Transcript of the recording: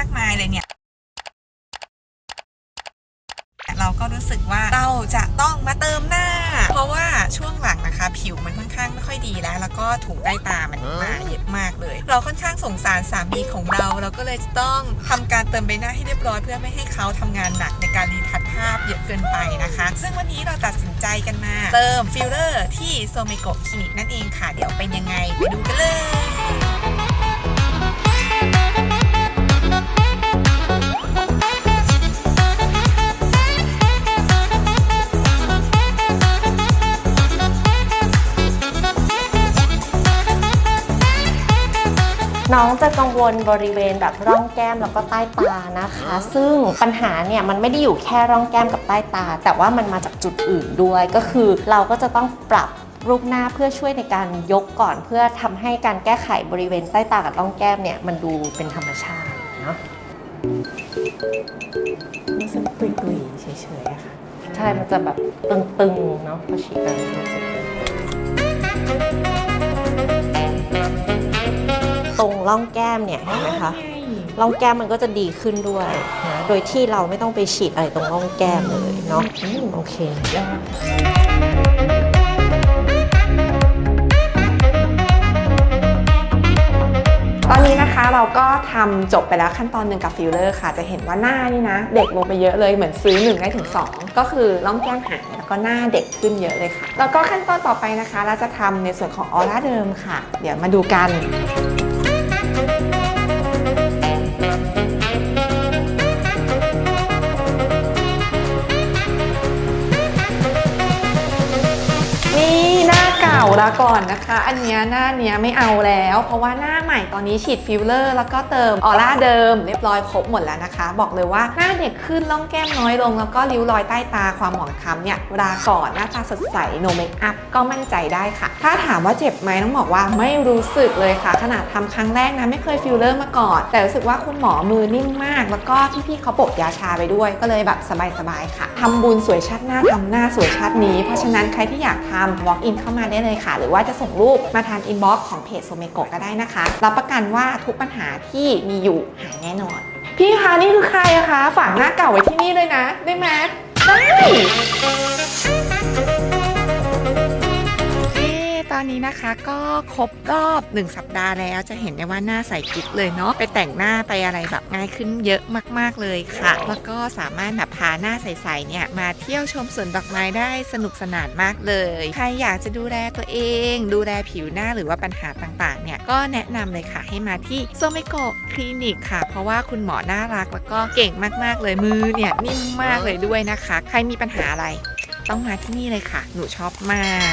ากมายเลยเนี่ย เราก็รู้สึกว่าเราจะต้องมาเติมหน้า เพราะว่าช่วงหลังนะคะ ผิวมันค่อนข้างไม่ค่อยดีแล้ว แล้วก็ถุงใต้ตามันมาเยอะมากเลย เราค่อนข้างสงสารสามีของเรา เราก็เลยต้องทำการเติมใบหน้าให้เรียบร้อยเพื่อไม่ให้เขาทำงานหนักในการรีทัดภาพเยอะเกินไปนะคะ ซึ่งวันนี้เราตัดสินใจกันมา เติมฟิลเลอร์ที่โซเมโกะคลินิกนั่นเองค่ะ เดี๋ยวเป็นยังไงไปดูกันเลย น้องจะกังวลบริเวณแบบร่องแก้มแล้วก็ใต้ตานะคะ ซึ่งปัญหาเนี่ยมันไม่ได้อยู่แค่ร่องแก้มกับใต้ตา แต่ว่ามันมาจากจุดอื่นด้วยก็คือเราก็จะต้องปรับรูปหน้าเพื่อช่วยในการยกก่อนเพื่อทำให้การแก้ไขบริเวณใต้ตากับร่องแก้มเนี่ยมันดูเป็นธรรมชาติเนาะรู้สึกตุยๆเฉยๆอะค่ะใช่มันจะแบบตึงๆเนาะพอฉีดไปมันจะตึงต รงร่องแก้มเนี่ยเห็นไหมคะร่องแก้มมันก็จะดีขึ้นด้วยนะโดยที่เราไม่ต้องไปฉีดอะไรตรงร่องแก้มเลยเนาะอืมโอเคยอดตอนนี้นะคะเราก็ทำจบไปแล้วขั้นตอนหนึ่งกับฟิลเลอร์ค่ะ จะเห็นว่าหน้านี่นะ เด็กลงไปเยอะเลยเหมือนซื้อ1ได้ถึง 2 ก็คือร่องแก้มหายแล้วก็หน้าเด็กขึ้นเยอะเลยค่ะ แล้วก็ขั้นตอนต่อไปนะคะ เราจะทำในส่วนของออร่าเดิมค่ะ เดี๋ยวมาดูกัน นี่าเก่าละก่อนนะคะ อันเนี้ยหน้าเนี้ยไม่เอาแล้ว เพราะว่าหน้าใหม่ตอนนี้ฉีดฟิลเลอร์ แล้วก็เติมออร่าเดิม เรียบร้อยครบหมดแล้วนะคะ บอกเลยว่าหน้าเด็กขึ้นร่องแก้มน้อยลง แล้วก็ริ้วรอยใต้ตาความหมองคล้ำเนี่ยลาก่อนหน้าตาสดใสโนเมคอัพก็มั่นใจได้ค่ะ ถ้าถามว่าเจ็บไหมต้องบอกว่าไม่รู้สึกเลยค่ะ ขนาดทำครั้งแรกนะไม่เคยฟิลเลอร์มาก่อน แต่รู้สึกว่าคุณหมอมือนิ่มมาก แล้วก็พี่ๆเขาปะยาชาไปด้วย ก็เลยแบบสบายๆค่ะทำบุญสวยชาติหน้าทำหน้าสวยชาตินี้ เพราะฉะนั้นใครที่อยากทำ walk in เข้ามาได้เลยค่ะ หรือว่าจะส่งรูปมาทาง inbox ของเพจโซเมโกะก็ได้นะคะ รับประกันว่าทุกปัญหาที่มีอยู่หายแน่นอน พี่คะนี่คือใครอะคะ ฝากหน้าเก่าไว้ที่นี่เลยนะ ได้ไหมได้ ตอนนี้นะคะก็ครบรอบ 1 สัปดาห์แล้วจะเห็นได้ว่าหน้าใสกิ๊กเลยเนาะไปแต่งหน้าไปอะไรแบบง่ายขึ้นเยอะมาก ๆเลยค่ะ แล้วก็สามารถแบบพาหน้าใสๆเนี่ยมาเที่ยวชมสวนดอกไม้ได้สนุกสนานมากเลยใครอยากจะดูแลตัวเอง ดูแลผิวหน้าหรือว่าปัญหาต่างๆ เนี่ยก็แนะนำเลยค่ะให้มาที่โซเมโกคลินิกค่ะ เพราะว่าคุณหมอน่ารักแล้วก็เก่งมากๆเลยมือเนี่ยนิ่มมากเลยด้วยนะคะ ใครมีปัญหาอะไร ต้องมาที่นี่เลยค่ะ หนูชอบมาก